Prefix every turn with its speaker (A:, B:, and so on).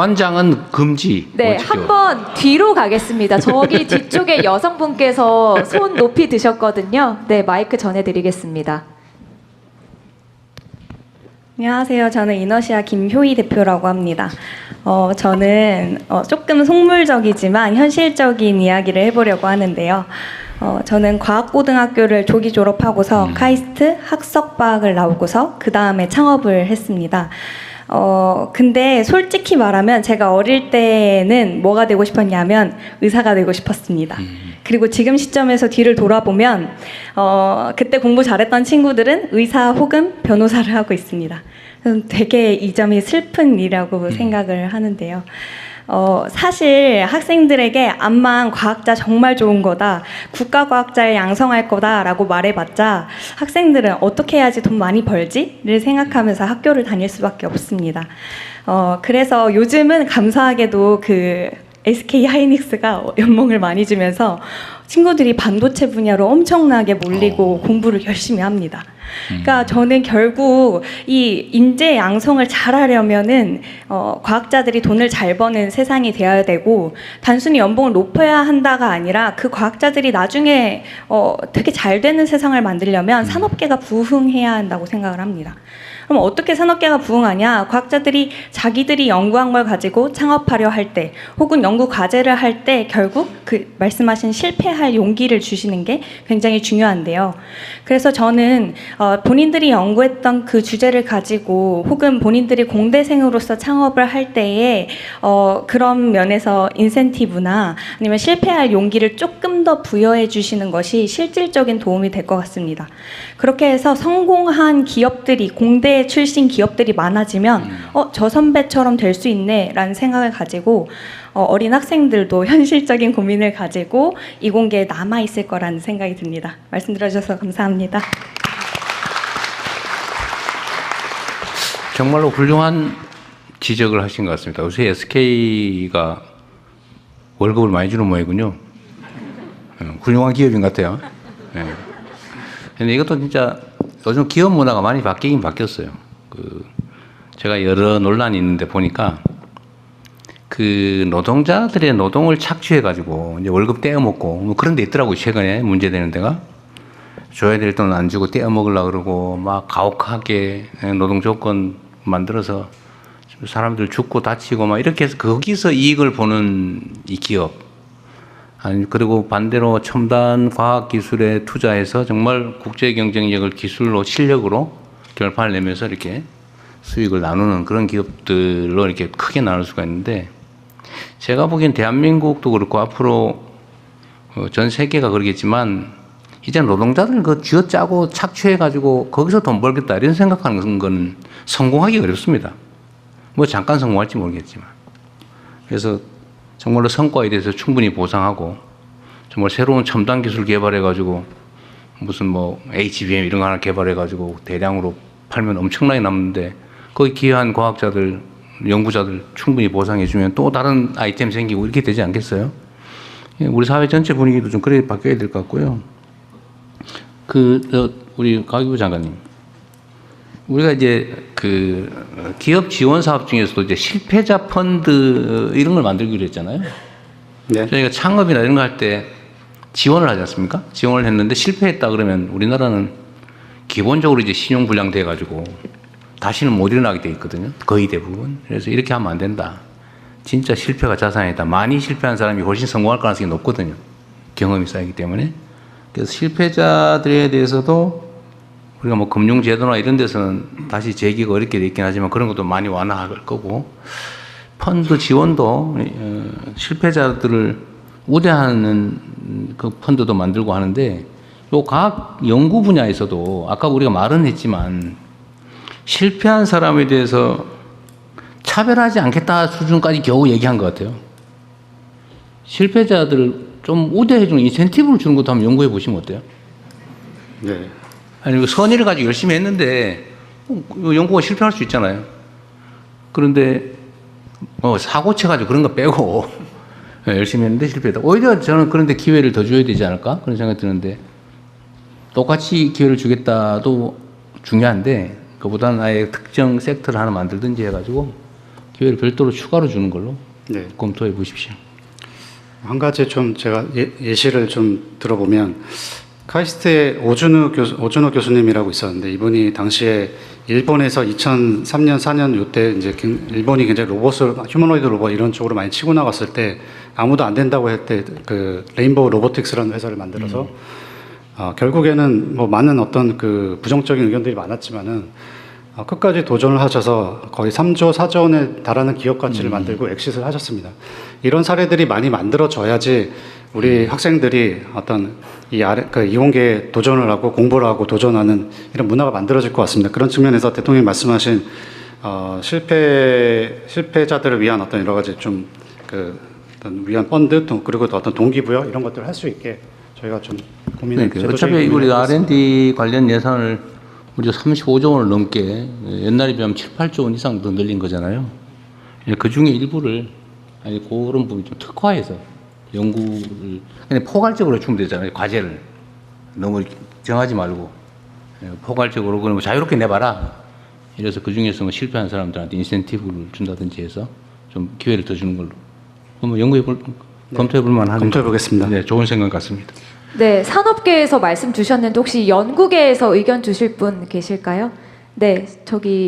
A: 완장은 금지.
B: 네,
A: 멋지죠?
B: 한번 뒤로 가겠습니다. 저기 뒤쪽에 여성분께서 손 높이 드셨거든요. 네, 마이크 전해드리겠습니다.
C: 안녕하세요. 저는 이너시아 김효희 대표라고 합니다. 어, 저는 어, 조금 속물적이지만 현실적인 이야기를 해보려고 하는데요. 어, 저는 과학고등학교를 조기 졸업하고서
A: 음.
C: 카이스트 학석과학을 나오고서 그 다음에 창업을 했습니다. 어, 근데 솔직히 말하면 제가 어릴 때는 뭐가 되고 싶었냐면 의사가 되고 싶었습니다. 그리고 지금 시점에서 뒤를 돌아보면 어, 그때 공부 잘했던 친구들은 의사 혹은 변호사를 하고 있습니다. 되게 이 점이 슬픈 일이라고 생각을 하는데요. 어, 사실 학생들에게 암만 과학자 정말 좋은 거다, 국가과학자를 양성할 거다라고 말해봤자 학생들은 어떻게 해야지 돈 많이 벌지를 생각하면서 학교를 다닐 수밖에 없습니다. 어, 그래서 요즘은 감사하게도 그 SK 하이닉스가 연봉을 많이 주면서 친구들이 반도체 분야로 엄청나게 몰리고 공부를 열심히 합니다. 그러니까 저는 결국 이 인재 양성을 잘하려면은 어, 과학자들이 돈을 잘 버는 세상이 되어야 되고 단순히 연봉을 높여야 한다가 아니라 그 과학자들이 나중에 어, 되게 잘 되는 세상을 만들려면 산업계가 부흥해야 한다고 생각을 합니다. 그럼 어떻게 산업계가 부흥하냐? 과학자들이 자기들이 연구한 걸 가지고 창업하려 할 때, 혹은 연구 과제를 할 때 결국 그 말씀하신 실패할 용기를 주시는 게 굉장히 중요한데요. 그래서 저는 어, 본인들이 연구했던 그 주제를 가지고 혹은 본인들이 공대생으로서 창업을 할 때에 어, 그런 면에서 인센티브나 아니면 실패할 용기를 조금 더 부여해 주시는 것이 실질적인 도움이 될 것 같습니다. 그렇게 해서 성공한 기업들이 공대 출신 기업들이 많아지면 어, 저 선배처럼 될 수 있네라는 생각을 가지고 어, 어린 학생들도 현실적인 고민을 가지고 이공계에 남아 있을 거라는 생각이 듭니다. 말씀 들어주셔서 감사합니다.
A: 정말로 훌륭한 지적을 하신 것 같습니다. 요새 SK가 월급을 많이 주는 모양이군요. 어, 훌륭한 기업인 것 같아요. 예. 근데 이것도 진짜 요즘 기업 문화가 많이 바뀌긴 바뀌었어요. 그 제가 여러 논란이 있는데 보니까 그 노동자들의 노동을 착취해 가지고 이제 월급 떼어 먹고 뭐 그런 데 있더라고요. 최근에 문제되는 데가. 줘야 될 돈 안 주고 떼어 먹으려 그러고 막 가혹하게 노동 조건 만들어서 사람들 죽고 다치고 막 이렇게 해서 거기서 이익을 보는 이 기업. 아니 그리고 반대로 첨단 과학 기술에 투자해서 정말 국제 경쟁력을 기술로 실력으로 결판을 내면서 이렇게 수익을 나누는 그런 기업들로 이렇게 크게 나눌 수가 있는데 제가 보기엔 대한민국도 그렇고 앞으로 어, 전 세계가 그러겠지만 이제 노동자들 그 쥐어짜고 착취해가지고 거기서 돈 벌겠다 이런 생각하는 건 성공하기 어렵습니다. 뭐 잠깐 성공할지 모르겠지만. 그래서 정말로 성과에 대해서 충분히 보상하고 정말 새로운 첨단 기술 개발해가지고 무슨 뭐 HBM 이런 거 하나 개발해가지고 대량으로 팔면 엄청나게 남는데 거기 기여한 과학자들, 연구자들 충분히 보상해주면 또 다른 아이템 생기고 이렇게 되지 않겠어요? 예, 우리 사회 전체 분위기도 좀 그래 바뀌어야 될 것 같고요. 그, 저, 우리 가기부 장관님. 우리가 이제 그 기업 지원 사업 중에서도 이제 실패자 펀드 이런 걸 만들기로 했잖아요.
D: 네.
A: 저희가 창업이나 이런 거 할 때 지원을 하지 않습니까? 지원을 했는데 실패했다 그러면 우리나라는 기본적으로 이제 신용 불량 돼 가지고 다시는 못 일어나게 돼 있거든요. 거의 대부분. 그래서 이렇게 하면 안 된다. 진짜 실패가 자산이다. 많이 실패한 사람이 훨씬 성공할 가능성이 높거든요. 경험이 쌓이기 때문에. 그래서 실패자들에 대해서도 우리가 뭐 금융제도나 이런 데서는 다시 재기가 어렵게 돼 있긴 하지만 그런 것도 많이 완화할 거고 펀드 지원도 어, 실패자들을 우대하는 그 펀드도 만들고 하는데 요 과학 연구 분야에서도 아까 우리가 말은 했지만 실패한 사람에 대해서 차별하지 않겠다 수준까지 겨우 얘기한 것 같아요. 실패자들을 좀 우대해주는 인센티브를 주는 것도 한번 연구해 보시면 어때요?
D: 네.
A: 아니, 그 선의를 가지고 열심히 했는데, 연구가 실패할 수 있잖아요. 그런데, 어, 사고 쳐가지고 그런 거 빼고, 예, 열심히 했는데 실패했다. 오히려 저는 그런데 기회를 더 줘야 되지 않을까? 그런 생각이 드는데, 똑같이 기회를 주겠다도 중요한데, 그보다는 아예 특정 섹터를 하나 만들든지 해가지고, 기회를 별도로 추가로 주는 걸로
D: 네.
A: 검토해 보십시오.
D: 한 가지 좀 제가 예, 예시를 좀 들어보면 카이스트의 오준우 교수, 오준우 교수님이라고 있었는데 이분이 당시에 일본에서 2003년 4년 요때 이제 굉- 일본이 굉장히 로봇을 휴머노이드 로봇 이런 쪽으로 많이 치고 나갔을 때 아무도 안 된다고 할 때 그 레인보우 로보틱스라는 회사를 만들어서 어, 결국에는 뭐 많은 어떤 그 부정적인 의견들이 많았지만은 어, 끝까지 도전을 하셔서 거의 3조 4조 원에 달하는 기업 가치를 만들고 엑시트를 하셨습니다. 이런 사례들이 많이 만들어져야지 우리 학생들이 어떤 이 아래 그 이공계에 도전을 하고 공부를 하고 도전하는 이런 문화가 만들어질 것 같습니다. 그런 측면에서 대통령이 말씀하신 어, 실패 실패자들을 위한 어떤 여러 가지 좀그 어떤 위한 펀드 또 그리고 또 어떤 동기부여 이런 것들을 할 수 있게 저희가 좀 고민을
A: 그러니까
D: 제도적인
A: 어차피
D: 고민을
A: 우리
D: 하고 있습니다.
A: R&D 관련 예산을 우리가 35조 원을 넘게 옛날에 비하면 7, 8조 원 이상 더 늘린 거잖아요. 그 중에 일부를 아니 그런 부분 좀 특화해서 연구를 그냥 포괄적으로 주면 되잖아요. 과제를 너무 정하지 말고 예, 포괄적으로 그럼 자유롭게 내봐라. 이래서 그 중에서 뭐 실패한 사람들한테 인센티브를 준다든지 해서 좀 기회를 더 주는 걸로. 그럼 연구해 볼 검토해 볼 만한
D: 검토해 보겠습니다.
A: 네, 좋은 생각 같습니다.
B: 네, 산업계에서 말씀 주셨는데 혹시 연구계에서 의견 주실 분 계실까요? 네, 저기